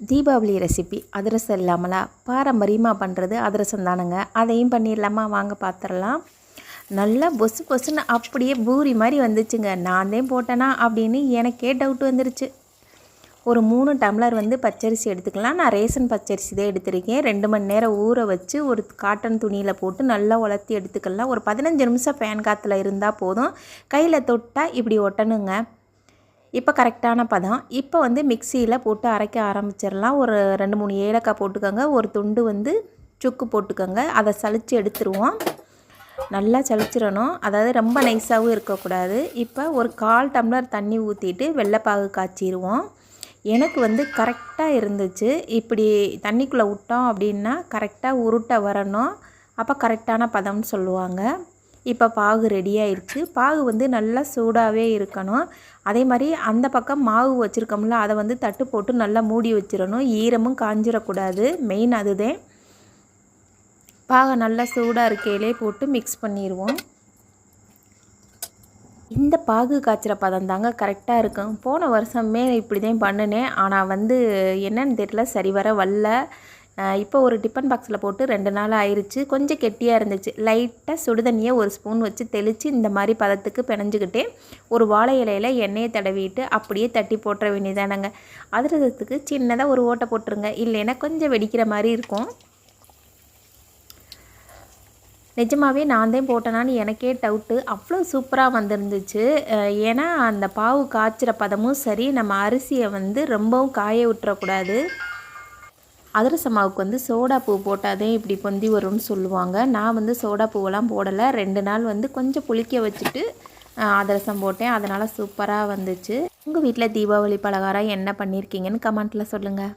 Deepavali recipe அதிரசம் இல்லாமலா? பாரம்பரியமாக பண்ணுறது அதிரசம் தானுங்க. அதையும் பண்ணிடலாமா? வாங்க பார்த்துடலாம் நல்லா பொசு பொசுன்னு அப்படியே பூரி மாதிரி வந்துச்சுங்க. நான் தான் போட்டேனா அப்படின்னு எனக்கே டவுட் வந்துருச்சு. ஒரு மூணு டம்ளர் வந்து பச்சரிசி எடுத்துக்கலாம். நான் ரேஷன் பச்சரிசி தான் எடுத்திருக்கேன். ரெண்டு மணி நேரம் ஊற வச்சு ஒரு காட்டன் துணியில் போட்டு நல்லா உலர்த்தி எடுத்துக்கலாம். ஒரு பதினஞ்சு நிமிஷம் ஃபேன் காற்றுல இருந்தால் போதும். கையில் தொட்டால் இப்படி ஒட்டணுங்க. இப்போ கரெக்டான பதம். இப்போ வந்து மிக்சியில் போட்டு அரைக்க ஆரம்பிச்சிடலாம். ஒரு ரெண்டு மூணு ஏலக்காய் போட்டுக்கோங்க. ஒரு துண்டு வந்து சுக்கு போட்டுக்கோங்க. அதை சளிச்சு எடுத்துருவோம். நல்லா சளிச்சிடணும். அதாவது ரொம்ப நைஸாகவும் இருக்கக்கூடாது. இப்போ ஒரு கால் டம்ளர் தண்ணி ஊற்றிட்டு வெள்ளைப்பாகு காய்ச்சிடுவோம் எனக்கு வந்து கரெக்டாக இருந்துச்சு. இப்படி தண்ணிக்குள்ளே விட்டோம் அப்படின்னா கரெக்டாக உருட்டை வரணும். அப்போ கரெக்டான பதம்னு சொல்லுவாங்க. இப்போ பாகு ரெடி ஆயிடுச்சு பாகு வந்து நல்லா சூடாகவே இருக்கணும். அதே மாதிரி அந்த பக்கம் மாவு வச்சுருக்கோம்ல அதை வந்து தட்டு போட்டு நல்லா மூடி வச்சிடணும். ஈரமும் காஞ்சிடக்கூடாது மெயின் அதுதான் பாகை நல்லா சூடாக இருக்கையிலே போட்டு மிக்ஸ் பண்ணிடுவோம் இந்த பாகு காய்ச்சிற பதம் தாங்க கரெக்டாக இருக்கும். போன வருஷமே இப்படி தான் பண்ணினேன். ஆனால் வந்து என்னன்னு தெரியல சரி வர வரல இப்போ ஒரு டிஃபன் பாக்ஸில் போட்டு ரெண்டு நாள் ஆயிடுச்சு கொஞ்சம் கெட்டியாக இருந்துச்சு. லைட்டாக சுடுதண்ணியை ஒரு ஸ்பூன் வச்சு தெளித்து இந்த மாதிரி பதத்துக்கு பிணைஞ்சிக்கிட்டே ஒரு வாழை இலையில் எண்ணெயை தடவிட்டு அப்படியே தட்டி போட்டுற வேண்டியதானங்க. அதிரதத்துக்கு சின்னதாக ஒரு ஓட்டை போட்டுருங்க. இல்லைன்னா கொஞ்சம் வெடிக்கிற மாதிரி இருக்கும். நிஜமாகவே நான் தான் போட்டேனான்னு எனக்கே டவுட்டு அவ்வளோ சூப்பராக வந்துருந்துச்சு. ஏன்னா அந்த பாவு காய்ச்சிற பதமும் சரி நம்ம அரிசியை வந்து ரொம்பவும் காய விட்டுறக்கூடாது. அதிரச மாவுக்கு வந்து சோடா பூ போட்டாதே இப்படி பொந்தி வரும்னு சொல்லுவாங்க. நான் வந்து சோடா பூவெல்லாம் போடலை. ரெண்டு நாள் வந்து கொஞ்சம் புளிக்க வச்சுட்டு அதிரசம் போட்டேன். அதனால் சூப்பராக வந்துச்சு. உங்கள் வீட்டில் தீபாவளி பலகாரம் என்ன பண்ணியிருக்கீங்கன்னு கமெண்ட்டில் சொல்லுங்கள்